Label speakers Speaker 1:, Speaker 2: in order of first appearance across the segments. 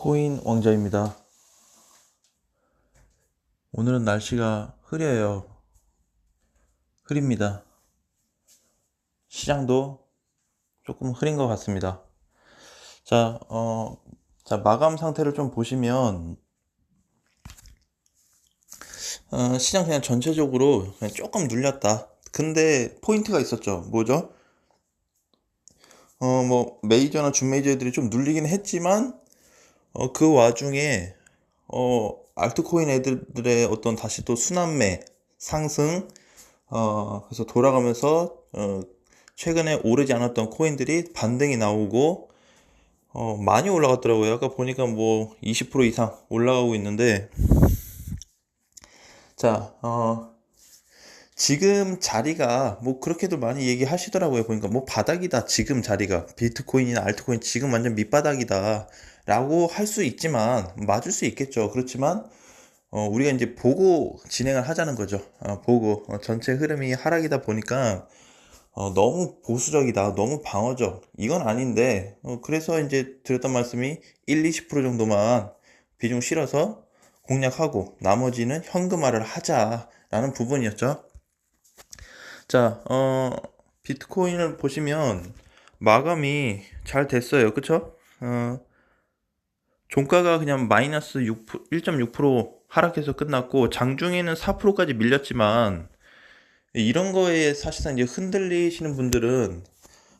Speaker 1: 코인 왕자입니다. 오늘은 날씨가 흐려요. 흐립니다. 시장도 조금 흐린 것 같습니다. 자, 어, 자, 마감 상태를 좀 보시면, 어, 시장 그냥 전체적으로 그냥 조금 눌렸다. 근데 포인트가 있었죠. 뭐죠? 어, 뭐, 메이저나 준메이저들이 좀 눌리긴 했지만, 어, 그 와중에, 어, 알트코인 애들의 어떤 다시 또 순환매, 상승, 어, 그래서 돌아가면서, 어, 최근에 오르지 않았던 코인들이 반등이 나오고, 어, 많이 올라갔더라고요. 아까 보니까 뭐 20% 이상 올라가고 있는데, 자, 어, 지금 자리가 뭐 그렇게도 많이 얘기하시더라고요. 보니까 뭐 바닥이다. 지금 자리가 비트코인이나 알트코인 지금 완전 밑바닥이다. 라고 할 수 있지만 맞을 수 있겠죠. 그렇지만 어, 우리가 이제 보고 진행을 하자는 거죠. 어, 보고 어, 전체 흐름이 하락이다 보니까 어, 너무 보수적이다. 너무 방어적. 이건 아닌데 어, 그래서 이제 드렸던 말씀이 1, 20% 정도만 비중 실어서 공략하고 나머지는 현금화를 하자라는 부분이었죠. 자, 어, 비트코인을 보시면 마감이 잘 됐어요. 그쵸? 어, 종가가 그냥 마이너스 6, 1.6% 하락해서 끝났고, 장중에는 4%까지 밀렸지만, 이런 거에 사실상 이제 흔들리시는 분들은,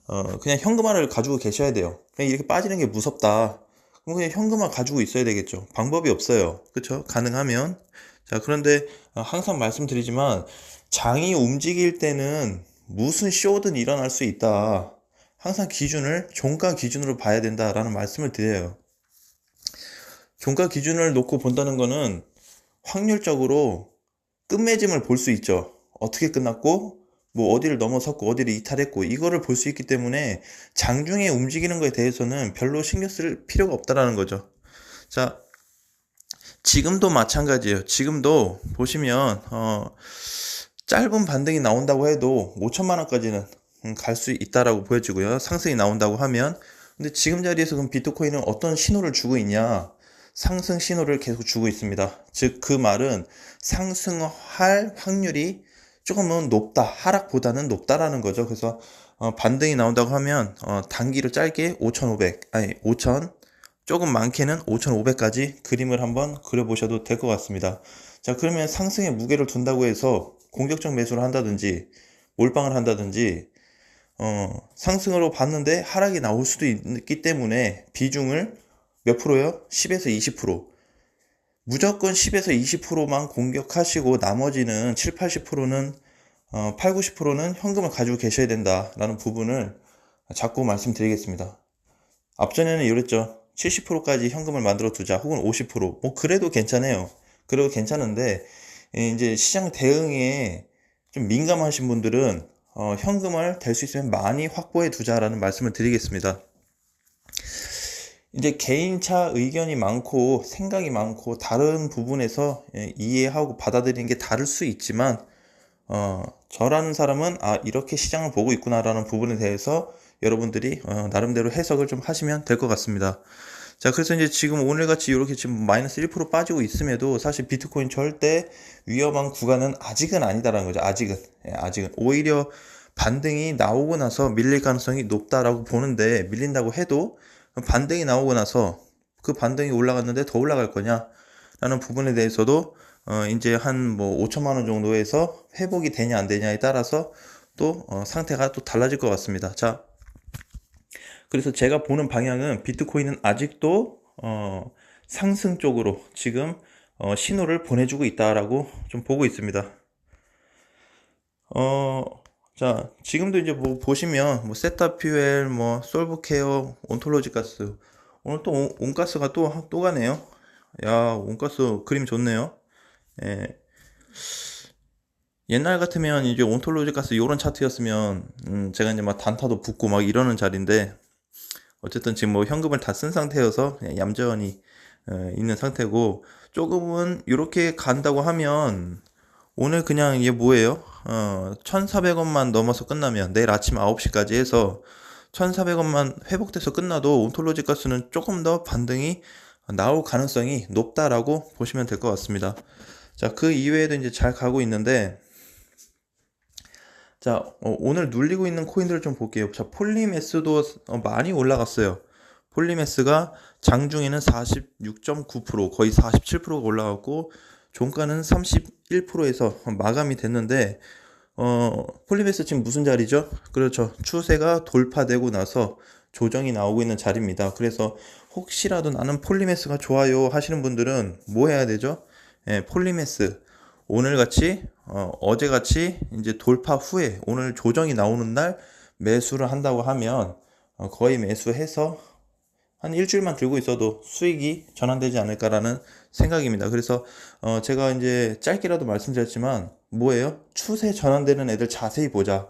Speaker 1: 어, 그냥 현금화를 가지고 계셔야 돼요. 그냥 이렇게 빠지는 게 무섭다. 그럼 그냥 현금화 가지고 있어야 되겠죠. 방법이 없어요. 그쵸? 가능하면. 자, 그런데 어, 항상 말씀드리지만, 장이 움직일 때는 무슨 쇼든 일어날 수 있다. 항상 기준을 종가 기준으로 봐야 된다라는 말씀을 드려요. 종가 기준을 놓고 본다는 거는 확률적으로 끝맺음을 볼 수 있죠. 어떻게 끝났고, 뭐 어디를 넘어섰고, 어디를 이탈했고, 이거를 볼 수 있기 때문에 장중에 움직이는 거에 대해서는 별로 신경 쓸 필요가 없다라는 거죠. 자, 지금도 마찬가지예요. 지금도 보시면, 어, 짧은 반등이 나온다고 해도 5천만 원까지는 갈 수 있다라고 보여지고요. 상승이 나온다고 하면. 근데 지금 자리에서 그럼 비트코인은 어떤 신호를 주고 있냐? 상승 신호를 계속 주고 있습니다. 즉, 그 말은 상승할 확률이 조금은 높다. 하락보다는 높다라는 거죠. 그래서 어, 반등이 나온다고 하면 어, 단기로 짧게 5,500, 아니 5,000, 조금 많게는 5,500까지 그림을 한번 그려보셔도 될 것 같습니다. 자, 그러면 상승의 무게를 둔다고 해서 공격적 매수를 한다든지 몰빵을 한다든지 어, 상승으로 봤는데 하락이 나올 수도 있기 때문에 비중을 몇 프로요? 10에서 20%. 무조건 10에서 20%만 공격하시고 나머지는 7, 80%는 어, 8, 90%는 현금을 가지고 계셔야 된다라는 부분을 자꾸 말씀드리겠습니다. 앞전에는 이랬죠. 70%까지 현금을 만들어 두자 혹은 50%. 뭐 그래도 괜찮아요. 그래도 괜찮은데 이제 시장 대응에 좀 민감하신 분들은 어, 현금을 될 수 있으면 많이 확보해 두자라는 말씀을 드리겠습니다. 이제 개인차 의견이 많고 생각이 많고 다른 부분에서 예, 이해하고 받아들이는 게 다를 수 있지만 어, 저라는 사람은 아 이렇게 시장을 보고 있구나라는 부분에 대해서 여러분들이 어, 나름대로 해석을 좀 하시면 될 것 같습니다. 자, 그래서 이제 지금 오늘같이 이렇게 지금 마이너스 1% 빠지고 있음에도 사실 비트코인 절대 위험한 구간은 아직은 아니다라는 거죠. 아직은. 예, 아직은. 오히려 반등이 나오고 나서 밀릴 가능성이 높다라고 보는데 밀린다고 해도 반등이 나오고 나서 그 반등이 올라갔는데 더 올라갈 거냐? 라는 부분에 대해서도 어, 이제 한 뭐 5천만 원 정도에서 회복이 되냐 안 되냐에 따라서 또 어, 상태가 또 달라질 것 같습니다. 자, 그래서 제가 보는 방향은 비트코인은 아직도 어, 상승 쪽으로 지금 어, 신호를 보내주고 있다라고 좀 보고 있습니다. 어, 자, 지금도 이제 뭐 보시면 뭐 세타퓨엘, 뭐 솔브케어, 온톨로지 가스 오늘 또 온, 온가스가 또 또 가네요. 야, 온가스 그림 좋네요. 예. 옛날 같으면 이제 온톨로지 가스 요런 차트였으면 음, 제가 이제 막 단타도 붙고 막 이러는 자리인데 어쨌든 지금 뭐 현금을 다 쓴 상태여서 그냥 얌전히 어, 있는 상태고 조금은 이렇게 간다고 하면 오늘 그냥 이게 뭐예요? 어, 1,400원만 넘어서 끝나면 내일 아침 9시까지 해서 1,400원만 회복돼서 끝나도 온톨로지 가스는 조금 더 반등이 나올 가능성이 높다라고 보시면 될 것 같습니다. 자, 그 이외에도 이제 잘 가고 있는데, 자, 어, 오늘 눌리고 있는 코인들을 좀 볼게요. 자, 폴리메스도 어, 많이 올라갔어요. 폴리메스가 장중에는 46.9% 거의 47%가 올라갔고 종가는 31%에서 마감이 됐는데 어, 폴리메스 지금 무슨 자리죠? 그렇죠. 추세가 돌파되고 나서 조정이 나오고 있는 자리입니다. 그래서 혹시라도 나는 폴리메스가 좋아요 하시는 분들은 뭐 해야 되죠? 예, 폴리메스 오늘 같이 어, 어제 같이 이제 돌파 후에 오늘 조정이 나오는 날 매수를 한다고 하면 어, 거의 매수해서 한 일주일만 들고 있어도 수익이 전환되지 않을까라는 생각입니다. 그래서 어 제가 이제 짧게라도 말씀드렸지만 뭐예요? 추세 전환되는 애들 자세히 보자.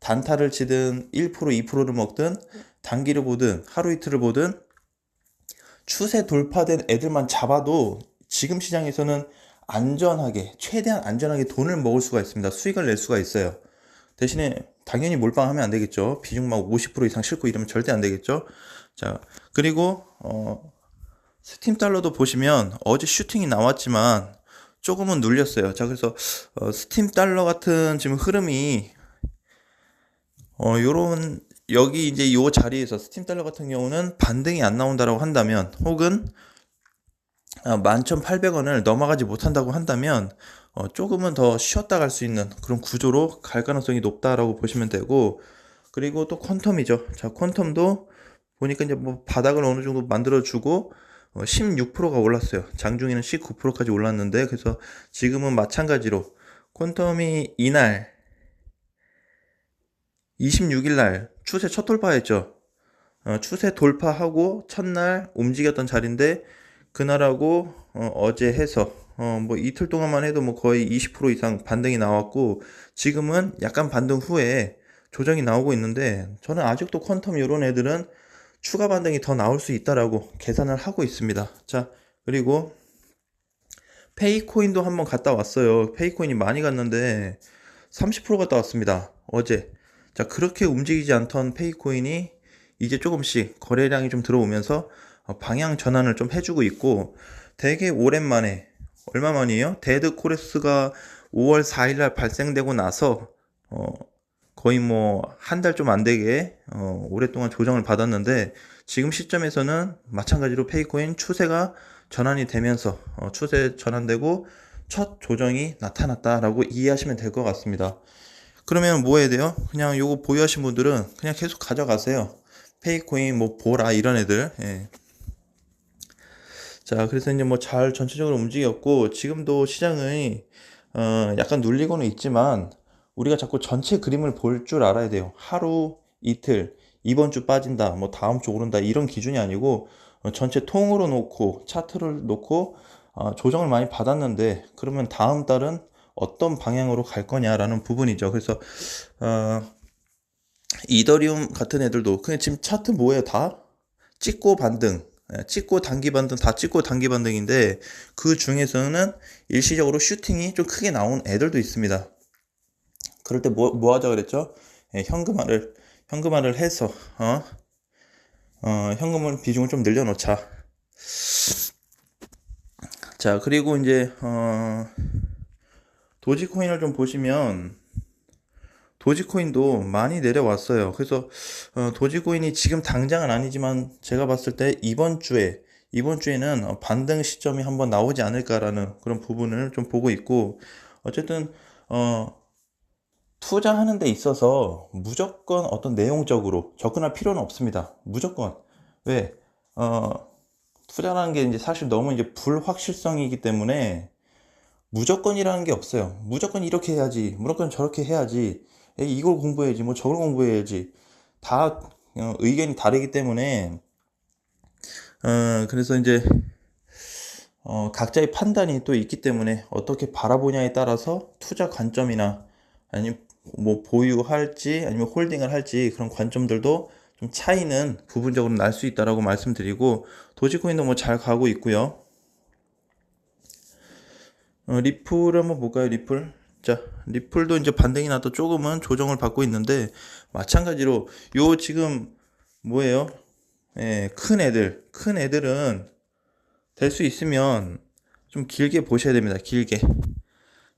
Speaker 1: 단타를 치든 1% 2%를 먹든 단기를 보든 하루 이틀을 보든 추세 돌파된 애들만 잡아도 지금 시장에서는 안전하게 최대한 안전하게 돈을 먹을 수가 있습니다. 수익을 낼 수가 있어요. 대신에 당연히 몰빵하면 안 되겠죠. 비중 막 50% 이상 싣고 이러면 절대 안 되겠죠. 자, 그리고 어 스팀 달러도 보시면 어제 슈팅이 나왔지만 조금은 눌렸어요. 자, 그래서 어, 스팀 달러 같은 지금 흐름이 어 요런 여기 이제 요 자리에서 스팀 달러 같은 경우는 반등이 안 나온다라고 한다면 혹은 11,800원을 넘어가지 못한다고 한다면 어, 조금은 더 쉬었다 갈 수 있는 그런 구조로 갈 가능성이 높다라고 보시면 되고 그리고 또 퀀텀이죠. 자, 퀀텀도 보니까 이제 뭐 바닥을 어느 정도 만들어 주고 어, 16%가 올랐어요. 장중에는 19%까지 올랐는데 그래서 지금은 마찬가지로 퀀텀이 이날 26일 날 추세 첫 돌파했죠. 어, 추세 돌파하고 첫날 움직였던 자리인데 그날하고 어, 제 해서 어, 뭐 이틀 동안만 해도 뭐 거의 20% 이상 반등이 나왔고 지금은 약간 반등 후에 조정이 나오고 있는데 저는 아직도 퀀텀 이런 애들은 추가 반등이 더 나올 수 있다라고 계산을 하고 있습니다. 자, 그리고 페이코인도 한번 갔다 왔어요. 페이코인이 많이 갔는데 30% 갔다 왔습니다. 어제. 자, 그렇게 움직이지 않던 페이코인이 이제 조금씩 거래량이 좀 들어오면서 방향 전환을 좀 해주고 있고 되게 오랜만에 얼마 만이에요? 데드 코레스가 5월 4일날 발생되고 나서 어, 거의 뭐 한 달 좀 안 되게 어, 오랫동안 조정을 받았는데 지금 시점에서는 마찬가지로 페이코인 추세가 전환이 되면서 어, 추세 전환되고 첫 조정이 나타났다라고 이해하시면 될 것 같습니다. 그러면 뭐 해야 돼요? 그냥 요거 보유하신 분들은 그냥 계속 가져가세요. 페이코인 뭐 보라 이런 애들. 예. 자, 그래서 이제 뭐 잘 전체적으로 움직였고 지금도 시장의 어, 약간 눌리고는 있지만 우리가 자꾸 전체 그림을 볼 줄 알아야 돼요. 하루, 이틀, 이번 주 빠진다, 뭐 다음 주 오른다 이런 기준이 아니고 어, 전체 통으로 놓고 차트를 놓고 어, 조정을 많이 받았는데 그러면 다음 달은 어떤 방향으로 갈 거냐라는 부분이죠. 그래서 어, 이더리움 같은 애들도 그냥 지금 차트 뭐예요? 다 찍고 반등, 예, 찍고 단기 반등 다 찍고 단기 반등인데 그 중에서는 일시적으로 슈팅이 좀 크게 나온 애들도 있습니다. 그럴 때 뭐, 뭐 하자 그랬죠? 예, 현금화를, 현금화를 해서, 어, 어, 현금을 비중을 좀 늘려놓자. 자, 그리고 이제, 어, 도지코인을 좀 보시면, 도지코인도 많이 내려왔어요. 그래서, 어, 도지코인이 지금 당장은 아니지만, 제가 봤을 때 이번 주에, 이번 주에는 반등 시점이 한번 나오지 않을까라는 그런 부분을 좀 보고 있고, 어쨌든, 어, 투자하는 데 있어서 무조건 어떤 내용적으로 접근할 필요는 없습니다. 무조건. 왜? 어, 투자라는 게 이제 사실 너무 이제 불확실성이기 때문에 무조건이라는 게 없어요. 무조건 이렇게 해야지, 무조건 저렇게 해야지, 이걸 공부해야지, 뭐 저걸 공부해야지. 다 어, 의견이 다르기 때문에, 어, 그래서 이제, 어, 각자의 판단이 또 있기 때문에 어떻게 바라보냐에 따라서 투자 관점이나 아니면 뭐 보유할지 아니면 홀딩을 할지 그런 관점들도 좀 차이는 부분적으로 날 수 있다라고 말씀드리고 도지코인도 뭐 잘 가고 있고요. 어, 리플 한번 볼까요? 리플. 자, 리플도 이제 반등이 나도 조금은 조정을 받고 있는데 마찬가지로 요 지금 뭐예요? 예, 큰 애들, 큰 애들은 될 수 있으면 좀 길게 보셔야 됩니다. 길게.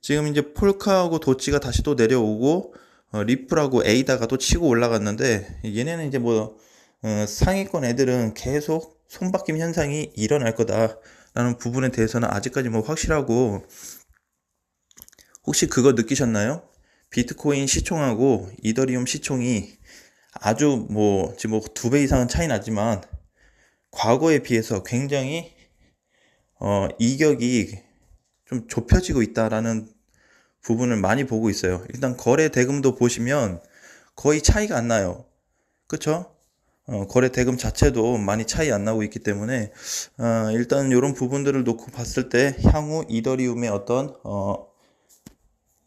Speaker 1: 지금 이제 폴카하고 도치가 다시 또 내려오고 어, 리플하고 에이다가 또 치고 올라갔는데 얘네는 이제 뭐 어, 상위권 애들은 계속 손바뀜 현상이 일어날 거다라는 부분에 대해서는 아직까지 뭐 확실하고 혹시 그거 느끼셨나요? 비트코인 시총하고 이더리움 시총이 아주 뭐 지금 뭐 두 배 이상은 차이 나지만 과거에 비해서 굉장히 어 이격이 좀 좁혀지고 있다라는 부분을 많이 보고 있어요. 일단 거래 대금도 보시면 거의 차이가 안 나요. 그쵸? 어, 거래 대금 자체도 많이 차이 안 나고 있기 때문에 어, 일단 이런 부분들을 놓고 봤을 때 향후 이더리움의 어떤 어,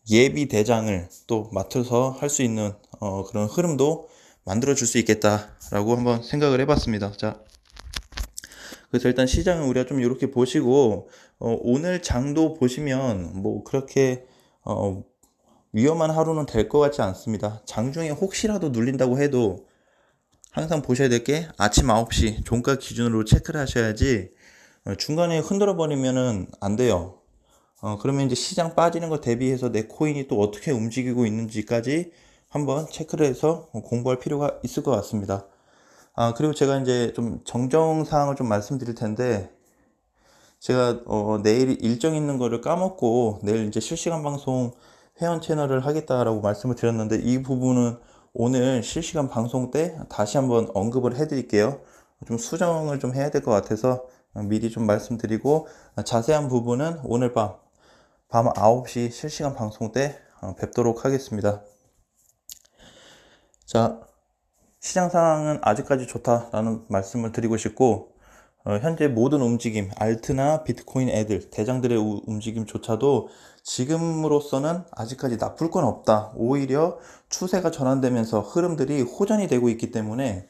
Speaker 1: 예비 대장을 또 맡아서 할 수 있는 어, 그런 흐름도 만들어 줄 수 있겠다라고 한번 생각을 해봤습니다. 자, 그래서 일단 시장은 우리가 좀 이렇게 보시고 어, 오늘 장도 보시면 뭐 그렇게 어, 위험한 하루는 될 것 같지 않습니다. 장중에 혹시라도 눌린다고 해도 항상 보셔야 될 게 아침 9시 종가 기준으로 체크를 하셔야지 어, 중간에 흔들어 버리면은 안 돼요. 어, 그러면 이제 시장 빠지는 거 대비해서 내 코인이 또 어떻게 움직이고 있는지까지 한번 체크를 해서 공부할 필요가 있을 것 같습니다. 아, 그리고 제가 이제 좀 정정사항을 좀 말씀드릴 텐데, 제가 어, 내일 일정 있는 거를 까먹고 내일 이제 실시간 방송 회원 채널을 하겠다라고 말씀을 드렸는데 이 부분은 오늘 실시간 방송 때 다시 한번 언급을 해드릴게요. 좀 수정을 좀 해야 될 것 같아서 미리 좀 말씀드리고 자세한 부분은 오늘 밤, 밤 9시 실시간 방송 때 어, 뵙도록 하겠습니다. 자, 시장 상황은 아직까지 좋다라는 말씀을 드리고 싶고, 어, 현재 모든 움직임, 알트나 비트코인 애들, 대장들의 우- 움직임조차도 지금으로서는 아직까지 나쁠 건 없다. 오히려 추세가 전환되면서 흐름들이 호전이 되고 있기 때문에,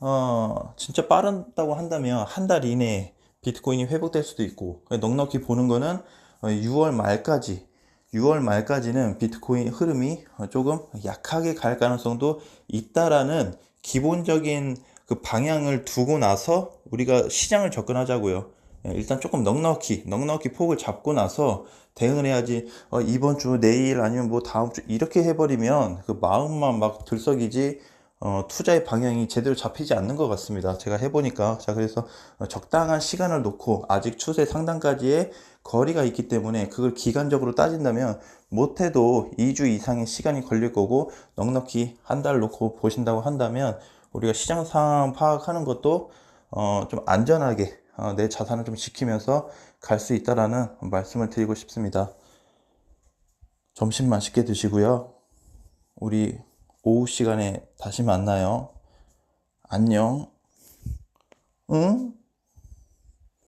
Speaker 1: 어, 진짜 빠르다고 한다면 한 달 이내에 비트코인이 회복될 수도 있고, 넉넉히 보는 거는 6월 말까지, 6월 말까지는 비트코인 흐름이 조금 약하게 갈 가능성도 있다라는 기본적인 그 방향을 두고 나서 우리가 시장을 접근하자고요. 예, 일단 조금 넉넉히, 넉넉히 폭을 잡고 나서 대응을 해야지, 어, 이번 주, 내일, 아니면 뭐 다음 주, 이렇게 해버리면 그 마음만 막 들썩이지, 어, 투자의 방향이 제대로 잡히지 않는 것 같습니다. 제가 해보니까. 자, 그래서 어, 적당한 시간을 놓고 아직 추세 상단까지의 거리가 있기 때문에 그걸 기간적으로 따진다면 못해도 2주 이상의 시간이 걸릴 거고 넉넉히 한 달 놓고 보신다고 한다면 우리가 시장 상황 파악하는 것도 어, 좀 안전하게 어, 내 자산을 좀 지키면서 갈 수 있다라는 말씀을 드리고 싶습니다. 점심 맛있게 드시고요. 우리 오후 시간에 다시 만나요. 안녕. 응?